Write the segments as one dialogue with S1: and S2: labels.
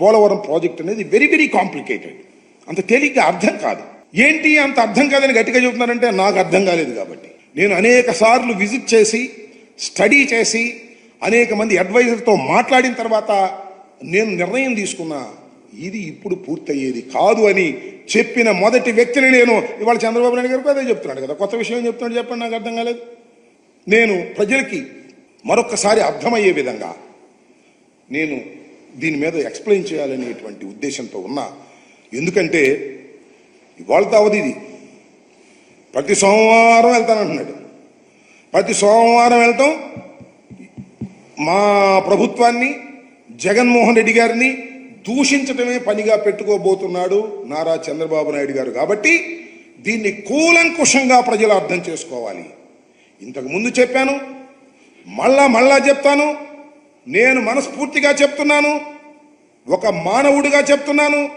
S1: Polavaram project అనేది very very complicated అంత తేలిగ్గా అర్థం కాదు. ఏంటి అంత అర్థం కాదని గట్టిగా చెబుతున్నారంటే నాకు అర్థం కాలేదు కాబట్టి. నేను అనేక సార్లు విజిట్ చేసి స్టడీ చేసి అనేక మంది అడ్వైజర్తో మాట్లాడిన తర్వాత నేను నిర్ణయం తీసుకున్నా ఇది ఇప్పుడు పూర్తయ్యేది కాదు అని చెప్పిన మొదటి వ్యక్తిని నేను ఇవాళ చంద్రబాబు నాయుడు గారికి అదే చెప్తున్నాడు కదా. కొత్త విషయం చెప్తున్నాడు చెప్పండి నాకు అర్థం కాలేదు. నేను ప్రజలకి మరొకసారి అర్థమయ్యే విధంగా నేను దీని మీద ఎక్స్ప్లెయిన్ చేయాలనేటువంటి ఉద్దేశంతో ఉన్నా. ఎందుకంటే ఇవాళ తావది ఇది. ప్రతి సోమవారం వెళ్తానంటున్నాడు ప్రతి సోమవారం వెళ్తాం. మా ప్రభుత్వాన్ని జగన్మోహన్ రెడ్డి గారిని దూషించటమే పనిగా పెట్టుకోబోతున్నాడు నారా చంద్రబాబు నాయుడు గారు. కాబట్టి దీన్ని కూలంకుషంగా ప్రజలు అర్థం చేసుకోవాలి. ఇంతకు ముందు చెప్పాను మళ్ళా మళ్ళా చెప్తాను నేను మనస్ఫూర్తిగా చెప్తున్నాను. ఒక మానవుడిగా చెప్తున్నాను.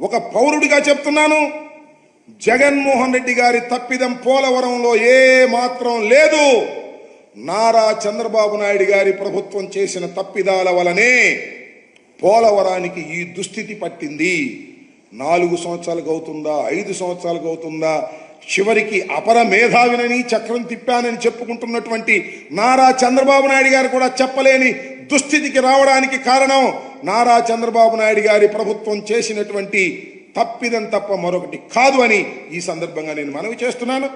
S1: ఒక పౌరుడిగా చెప్తున్నాను. జగన్మోహన్ రెడ్డి గారి తప్పిదం పోలవరంలో ఏ మాత్రం లేదు. నారా చంద్రబాబు నాయుడు గారి ప్రభుత్వం చేసిన తప్పిదాల వలనే పోలవరానికి ఈ దుస్థితి పట్టింది. నాలుగు సంవత్సరాలకు అవుతుందా? ఐదు సంవత్సరాలకు అవుతుందా? చివరికి అపర మేధావినని చక్రం తిప్పానని చెప్పుకుంటున్నటువంటి నారా చంద్రబాబు నాయుడు గారు కూడా చెప్పలేని దుస్థితికి రావడానికి కారణం నారా చంద్రబాబు నాయుడు గారి ప్రభుత్వం చేసినటువంటి తప్పిదం తప్ప మరొకటి కాదు అని ఈ సందర్భంగా నేను మనవి చేస్తున్నాను.